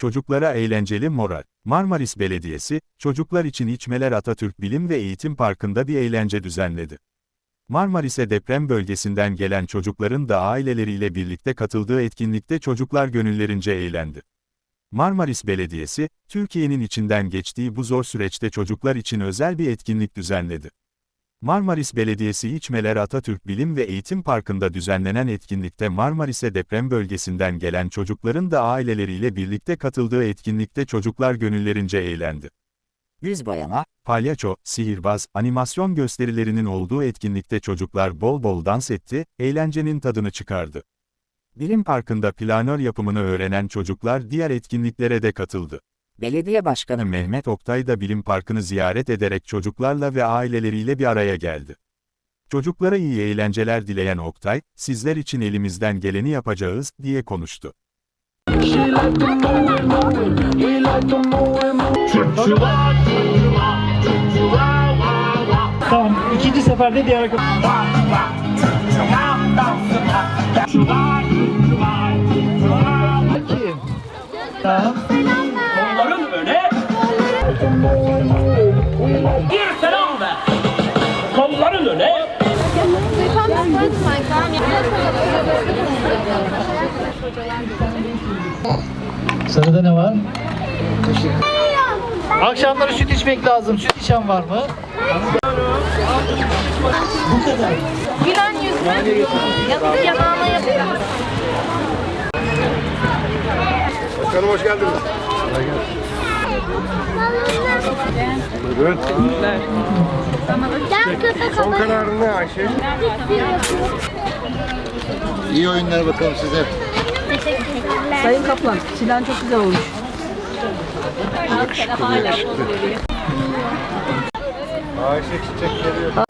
Çocuklara eğlenceli moral. Marmaris Belediyesi, çocuklar için İçmeler Atatürk Bilim ve Eğitim Parkı'nda bir eğlence düzenledi. Marmaris'e deprem bölgesinden gelen çocukların da aileleriyle birlikte katıldığı etkinlikte çocuklar gönüllerince eğlendi. Marmaris Belediyesi, Türkiye'nin içinden geçtiği bu zor süreçte çocuklar için özel bir etkinlik düzenledi. Marmaris Belediyesi İçmeler Atatürk Bilim ve Eğitim Parkı'nda düzenlenen etkinlikte Marmaris'e deprem bölgesinden gelen çocukların da aileleriyle birlikte katıldığı etkinlikte çocuklar gönüllerince eğlendi. Yüz boyama, Palyaço, sihirbaz, animasyon gösterilerinin olduğu etkinlikte çocuklar bol bol dans etti, eğlencenin tadını çıkardı. Bilim Parkı'nda planör yapımını öğrenen çocuklar diğer etkinliklere de katıldı. Belediye başkanı Mehmet Oktay da Bilim Parkı'nı ziyaret ederek çocuklarla ve aileleriyle bir araya geldi. Çocuklara iyi eğlenceler dileyen Oktay, sizler için elimizden geleni yapacağız, diye konuştu. Tamam. ikinci seferde diğer. Kim? Tamam. Bir selam ver. Kolların öne. Sırada ne var? Akşamları süt içmek lazım. Süt içen var mı? Bu kadar. Gülen yüzlü, yazık yanağına yapıyor. Başkanım hoş geldiniz. Buyurun. Gel köpek Son kararın ne Ayşe? İyi oyunlar bakalım size. Sayın Kaplan, Sinan çok güzel olmuş. Ayşe çiçek geliyor.